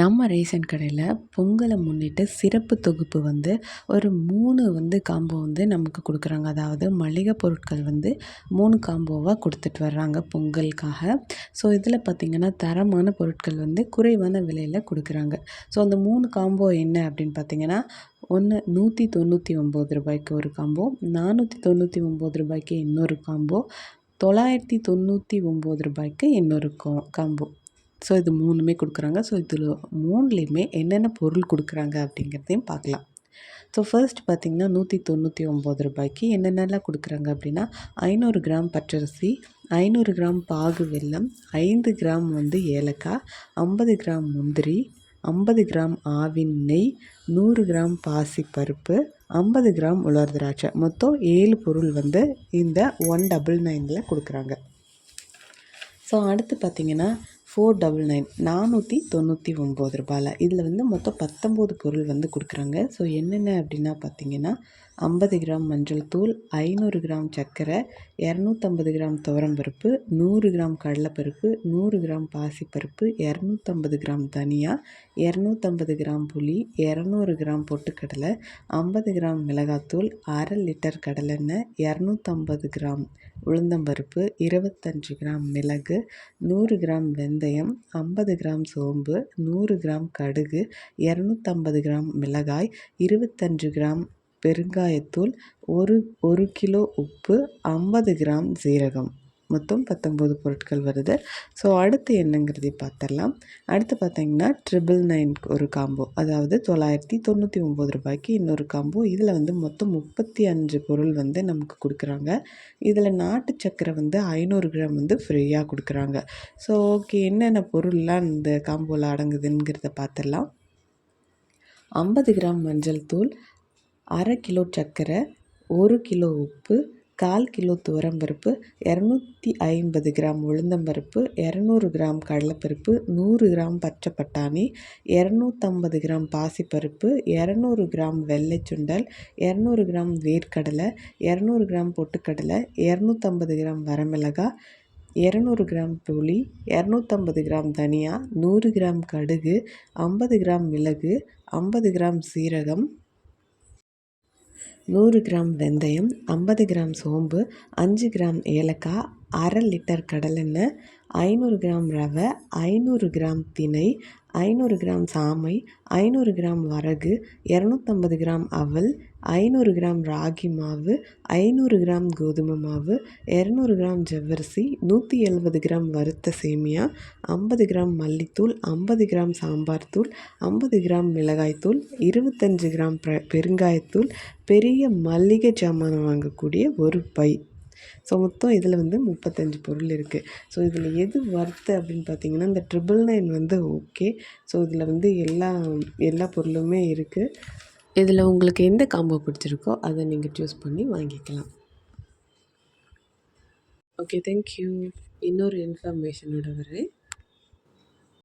நம்ம ரேஷன் கடையில் பொங்கலை முன்னிட்டு சிறப்பு தொகுப்பு வந்து ஒரு மூணு வந்து காம்போ வந்து நமக்கு கொடுக்குறாங்க. அதாவது மளிகை பொருட்கள் வந்து மூணு காம்போவாக கொடுத்துட்டு வர்றாங்க பொங்கலுக்காக. ஸோ இதில் பார்த்திங்கன்னா தரமான பொருட்கள் வந்து குறைவான விலையில் கொடுக்குறாங்க. ஸோ அந்த மூணு காம்போ என்ன அப்படின்னு பார்த்திங்கன்னா ஒன்று நூற்றி தொண்ணூற்றி ஒம்பது ரூபாய்க்கு ஒரு காம்போ நானூற்றி தொண்ணூற்றி ஒம்பது ரூபாய்க்கு இன்னொரு காம்போ தொள்ளாயிரத்தி தொண்ணூற்றி ஒம்பது ரூபாய்க்கு இன்னொரு கா காம்போ. ஸோ இது மூணுமே கொடுக்குறாங்க. ஸோ இதில் மூணுலேயுமே என்னென்ன பொருள் கொடுக்குறாங்க அப்படிங்கிறதையும் பார்க்கலாம். ஸோ ஃபர்ஸ்ட் பார்த்திங்கன்னா நூற்றி தொண்ணூற்றி ஒம்பது ரூபாய்க்கு என்னென்னலாம் கொடுக்குறாங்க அப்படின்னா ஐநூறு கிராம் பச்சரிசி ஐநூறு கிராம் பாகு வெல்லம் ஐந்து கிராம் வந்து ஏலக்காய் ஐம்பது கிராம் முந்திரி ஐம்பது கிராம் ஆவின் நெய் நூறு கிராம் பாசி பருப்பு ஐம்பது கிராம் உலர் திராட்சை. மொத்தம் ஏழு பொருள் வந்து இந்த ஒன் டபுள் நைனில் கொடுக்குறாங்க. ஸோ அடுத்து பார்த்திங்கன்னா ஃபோர் டபுள் நைன் நானூற்றி தொண்ணூற்றி ஒம்பது ரூபாயில் இதில் வந்து மொத்தம் பத்தொம்போது பொருள் வந்து கொடுக்குறாங்க. ஸோ என்னென்ன அப்படின்னா பார்த்தீங்கன்னா ஐம்பது கிராம் மஞ்சள் தூள் ஐநூறு கிராம் சர்க்கரை இரநூத்தம்பது கிராம் துவரம்பருப்பு நூறு கிராம் கடலைப்பருப்பு நூறு கிராம் பாசிப்பருப்பு இரநூத்தம்பது கிராம் தனியா இரநூத்தம்பது கிராம் புளி இரநூறு கிராம் பொட்டுக்கடலை ஐம்பது கிராம் மிளகாத்தூள் அரை லிட்டர் கடலெண்ணெய் இரநூத்தம்பது கிராம் உளுந்தம்பருப்பு இருபத்தஞ்சு கிராம் மிளகு நூறு கிராம் வெந்தயம் ஐம்பது கிராம் சோம்பு நூறு கிராம் கடுகு இரநூத்தம்பது கிராம் மிளகாய் இருபத்தஞ்சு கிராம் பெருங்காயத்தூள் ஒரு ஒரு கிலோ உப்பு ஐம்பது கிராம் சீரகம். மொத்தம் பத்தொம்போது பொருட்கள் வருது. ஸோ அடுத்து என்னங்கிறதை பார்த்துடலாம். அடுத்து பார்த்தீங்கன்னா ட்ரிபிள் நைன் ஒரு காம்போ அதாவது தொள்ளாயிரத்தி தொண்ணூற்றி ஒம்பது ரூபாய்க்கு இன்னொரு காம்போ இதில் வந்து மொத்தம் முப்பத்தி அஞ்சு பொருள் வந்து நமக்கு கொடுக்குறாங்க. இதில் நாட்டு சக்கரை வந்து ஐநூறு கிராம் வந்து ஃப்ரீயாக கொடுக்குறாங்க. ஸோ ஓகே என்னென்ன பொருள்லாம் இந்த காம்போவில் அடங்குதுங்கிறத பார்த்துடலாம். ஐம்பது கிராம் மஞ்சள் தூள் அரை கிலோ சர்க்கரை ஒரு கிலோ உப்பு கால் கிலோ துவரம்பருப்பு இரநூத்தி ஐம்பது கிராம் உளுந்தம்பருப்பு இரநூறு கிராம் கடலைப்பருப்பு நூறு கிராம் பச்சை பட்டாணி இரநூத்தம்பது கிராம் பாசிப்பருப்பு இரநூறு கிராம் வெள்ளை சுண்டல் இரநூறு கிராம் வேர்க்கடலை இரநூறு கிராம் பொட்டுக்கடலை இரநூத்தம்பது கிராம் வரமிளகாய் இரநூறு கிராம் புளி இரநூத்தம்பது கிராம் தனியா நூறு கிராம் கடுகு ஐம்பது கிராம் மிளகு ஐம்பது கிராம் சீரகம் நூறு கிராம் வெந்தயம் ஐம்பது கிராம் சோம்பு அஞ்சு கிராம் ஏலக்காய் அரை லிட்டர் கடலெண்ணெய் ஐநூறு கிராம் ரவை ஐநூறு கிராம் திணை ஐநூறு கிராம் சாமை ஐநூறு கிராம் வரகு இரநூத்தம்பது கிராம் அவல் ஐநூறு கிராம் ராகி மாவு ஐநூறு கிராம் கோதுமை மாவு இரநூறு கிராம் ஜவ்வரிசி நூற்றி எழுபது கிராம் வறுத்த சேமியா ஐம்பது கிராம் மல்லித்தூள் ஐம்பது கிராம் சாம்பார் தூள் ஐம்பது கிராம் மிளகாய்த்தூள் இருபத்தஞ்சி கிராம் பெருங்காயத்தூள் பெரிய மல்லிகை சாமான் வாங்கக்கூடிய ஒரு பை. ஸோ மொத்தம் இதில் வந்து முப்பத்தஞ்சு பொருள் இருக்குது ஸோ இதில் எது ஒர்த்து அப்படின்னு பார்த்தீங்கன்னா இந்த ட்ரிபிள் நைன் வந்து ஓகே ஸோ இதில் வந்து எல்லா எல்லா பொருளுமே இருக்குது இதில் உங்களுக்கு எந்த காம்போ பிடிச்சிருக்கோ அதை நீங்கள் சூஸ் பண்ணி வாங்கிக்கலாம். ஓகே தேங்க்யூ இன்னொரு இன்ஃபர்மேஷனோட வரேன்.